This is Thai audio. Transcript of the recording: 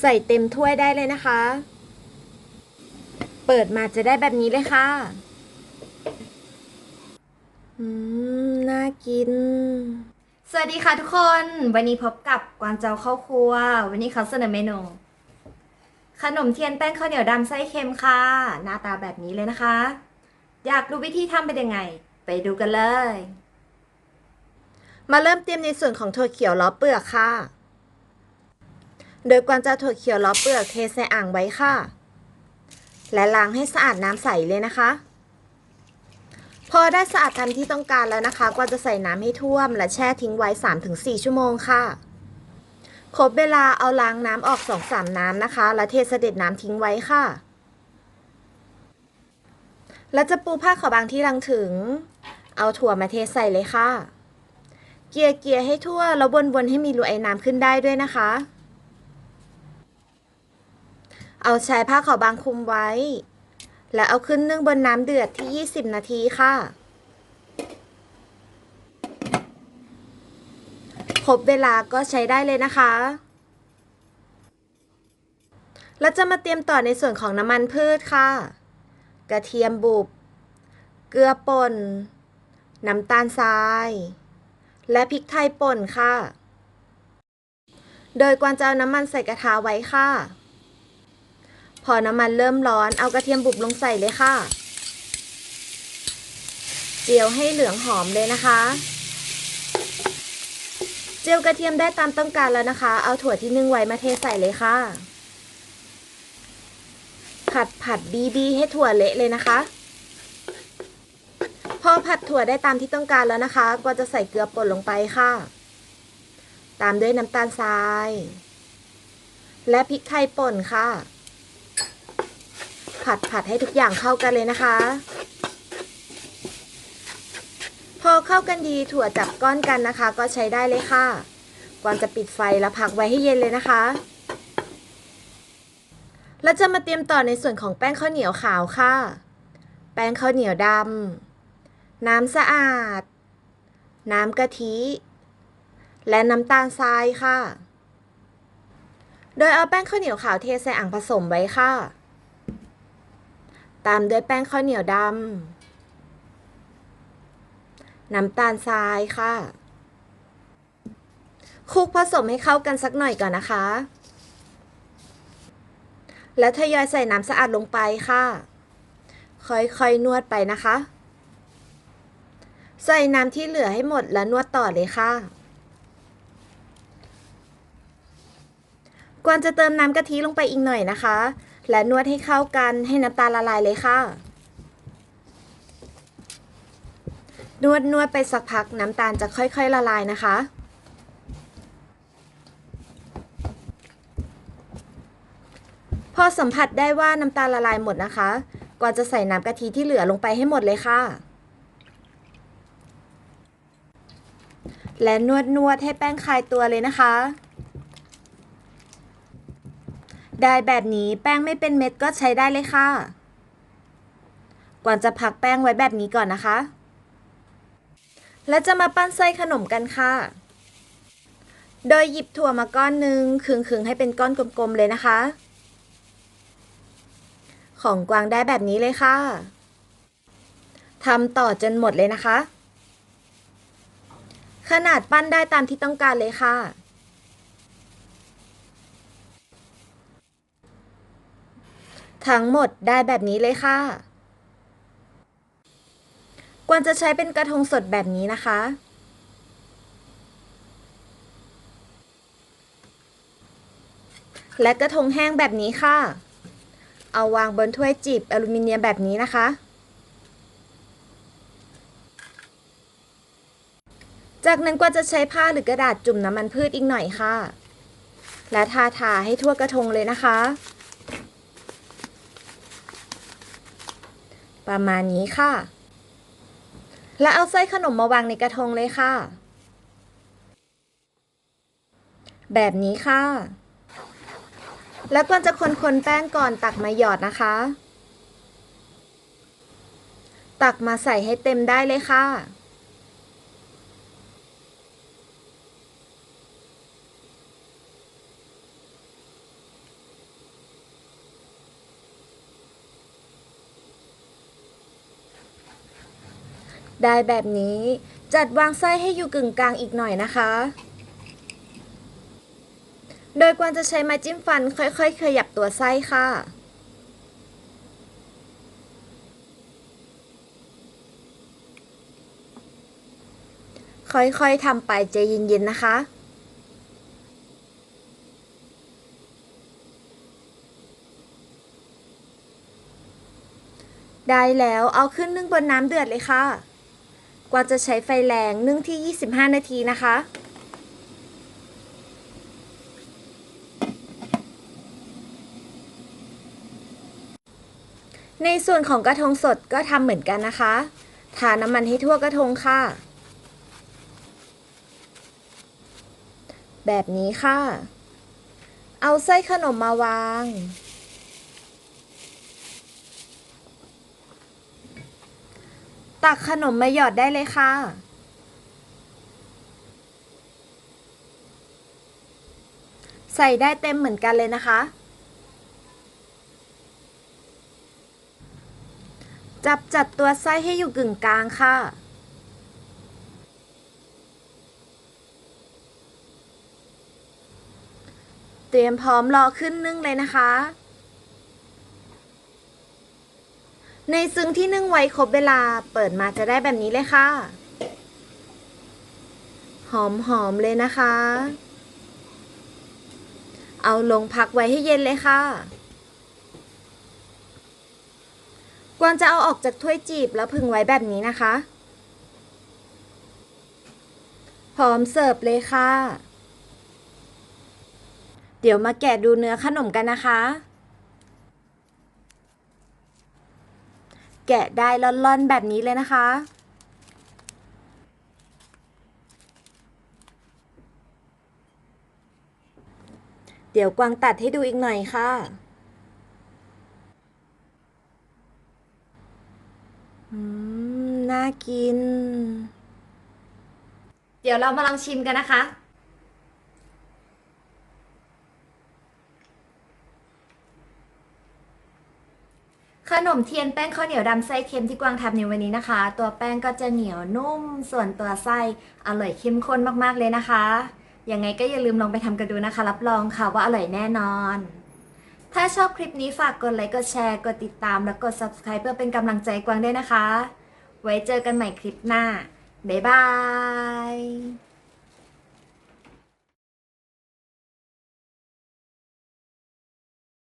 ใส่เต็มถ้วยได้เลยนะคะ เปิดมาจะได้แบบนี้เลยค่ะ อืม น่ากิน สวัสดีค่ะทุกคน วันนี้พบกับกวางเจ้าเข้าครัว วันนี้เขาเสนอเมนู ขนมเทียนแป้งข้าวเหนียวดำไส้เค็มค่ะ หน้าตาแบบนี้เลยนะคะ อยากดูวิธีทำเป็นยังไง ไปดูกันเลย มาเริ่มเตรียมในส่วนของถั่วเขียวล้อเปลือกค่ะ โดยกวางจะถั่วเขียวล้อเปลือกเทใส่อ่างไว้ค่ะ และล้างให้สะอาดน้ำใสเลยนะคะ พอได้สะอาดตามที่ต้องการแล้วนะคะ กวางจะใส่น้ำให้ท่วม และแช่ทิ้งไว้ 3-4 ชั่วโมงค่ะ ครบเวลาเอาล้างน้ำออก 2-3 น้ำนะคะ แล้วเทเสด็จน้ำทิ้งไว้ค่ะ แล้วจะปูผ้าขาวบางที่รังถึง เอาถั่วมาเทใส่เลยค่ะ เกลี่ยเกลี่ยให้ทั่วแล้ววนๆให้มีรูไอ้น้ำขึ้นได้ด้วยนะคะ เอาใช้ผ้าขาวบางคลุมไว้ และเอาขึ้นนึ่งบนน้ำเดือดที่ 20 นาทีค่ะ ครบเวลาก็ใช้ได้เลยนะคะ แล้วจะมาเตรียมต่อในส่วนของน้ำมันพืชค่ะ กระเทียมบุบ เกลือป่น น้ำตาลทราย และพริกไทยป่นค่ะ โดยกวางจะเอาน้ำมันใส่กระทะไว้ค่ะ พอน้ำมันเริ่มร้อนเอากระเทียมบุบลงใส่เลยค่ะ เจียวให้เหลืองหอมเลยนะคะ เจียวกระเทียมได้ตามต้องการแล้วนะคะ เอาถั่วที่นึ่งไว้มาเทใส่เลยค่ะ ผัดผัดดีๆให้ถั่วเละเลยนะคะ พอผัดถั่วได้ตามที่ต้องการแล้วนะคะ ก็จะใส่เกลือป่นลงไปค่ะ ตามด้วยน้ำตาลทราย และพริกไทยป่นค่ะ ผัดผัดให้ทุกอย่างเข้ากันเลยนะคะ พอเข้ากันดีถั่วจับก้อนกันนะคะ ก็ใช้ได้เลยค่ะก่อนจะปิดไฟแล้วพักไว้ให้เย็นเลยนะคะแล้วจะมาเตรียมต่อในส่วนของแป้งข้าวเหนียวขาวค่ะ แป้งข้าวเหนียวดำน้ำสะอาด น้ำกะทิ และน้ำตาลทรายค่ะ โดยเอาแป้งข้าวเหนียวขาวเทใส่อ่างผสมไว้ค่ะ ตามด้วยแป้งข้าวเหนียวดำน้ำตาลทรายค่ะคลุกผสมให้เข้ากันสักหน่อยก่อนนะคะ แล้วทยอยใส่น้ำสะอาดลงไปค่ะ ค่อยๆนวดไปนะคะ ใส่น้ำที่เหลือให้หมดแล้วนวดต่อเลยค่ะ กวนจะเติมน้ำกะทิลงไปอีกหน่อยนะคะ และนวดให้เข้ากันให้น้ำตาลละลายเลยค่ะ นวดนวดไปสักพักน้ำตาลจะค่อยๆละลายนะคะ พอสัมผัสได้ว่าน้ำตาลละลายหมดนะคะก่อนจะใส่น้ำกะทิที่เหลือลงไปให้หมดเลยค่ะ และนวดนวดให้แป้งคลายตัวเลยนะคะ ได้แบบนี้แป้งไม่เป็นเม็ดก็ใช้ได้เลยค่ะ ก่อนจะพักแป้งไว้แบบนี้ก่อนนะคะ แล้วจะมาปั้นไส้ขนมกันค่ะ โดยหยิบถั่วมาก้อนหนึ่งขึงๆให้เป็นก้อนกลมๆเลยนะคะ ของกวางได้แบบนี้เลยค่ะทำต่อจนหมดเลยนะคะ ขนาดปั้นได้ตามที่ต้องการเลยค่ะ ทั้งหมดได้แบบนี้เลยค่ะ กวาจะใช้เป็นกระทงสดแบบนี้นะคะ และกระทงแห้งแบบนี้ค่ะ เอาวางบนถ้วยจีบอลูมิเนียมแบบนี้นะคะ จากนั้นก็จะใช้ผ้าหรือกระดาษจุ่มน้ำมันพืชอีกหน่อยค่ะ และทาทาให้ทั่วกระทงเลยนะคะ ประมาณนี้ค่ะ แล้วเอาไส้ขนมมาวางในกระทงเลยค่ะ แบบนี้ค่ะ แล้วก็จะคนๆแป้งก่อนตักมาหยอดนะคะ ตักมาใส่ให้เต็มได้เลยค่ะ ได้แบบนี้จัดวางไส้ให้อยู่กึ่งกลางอีกหน่อยนะคะ โดยกวางจะใช้ไม้จิ้มฟันค่อยๆขยับตัวไส้ค่ะ ค่อยๆทำไปใจเย็นๆนะคะได้แล้วเอาขึ้นนึ่งบนน้ำเดือดเลยค่ะ กว่าจะใช้ไฟแรงนึ่งที่ 25 นาทีนะคะ ในส่วนของกระทงสดก็ทำเหมือนกันนะคะ ทาน้ำมันให้ทั่วกระทงค่ะ แบบนี้ค่ะ เอาไส้ขนมมาวาง ตักขนมมาหยอดได้เลยค่ะ ใส่ได้เต็มเหมือนกันเลยนะคะ จับจัดตัวไส้ให้อยู่กึ่งกลางค่ะ เตรียมพร้อมรอขึ้นนึ่งเลยนะคะ ในซึ้งที่นึ่งไว้ครบเวลาเปิดมาจะได้แบบนี้เลยค่ะ หอมหอมๆเลยนะคะ เอาลงพักไว้ให้เย็นเลยค่ะ กวางจะเอาออกจากถ้วยจีบแล้วพึงไว้แบบนี้นะคะ พร้อมเสิร์ฟเลยค่ะ เดี๋ยวมาแกะดูเนื้อขนมกันนะคะ แกะได้ล่อนๆแบบนี้เลยนะคะเดี๋ยวกวางตัดให้ดูอีกหน่อยค่ะ อืม น่ากิน เดี๋ยวเรามาลองชิมกันนะคะ ขนมเทียนแป้งข้าวเหนียวดำไส้เค็มที่กวางทำในวันนี้นะคะ ตัวแป้งก็จะเหนียวนุ่ม ส่วนตัวไส้อร่อยเข้มข้นมากๆเลยนะคะ ยังไงก็อย่าลืมลองไปทำกันดูนะคะ รับรองค่ะว่าอร่อยแน่นอน ถ้าชอบคลิปนี้ฝากกดไลค์กดแชร์กดติดตามและกด subscribe เพื่อเป็นกำลังใจกวางด้วยนะคะ ไว้เจอกันใหม่คลิปหน้าบ๊ายบาย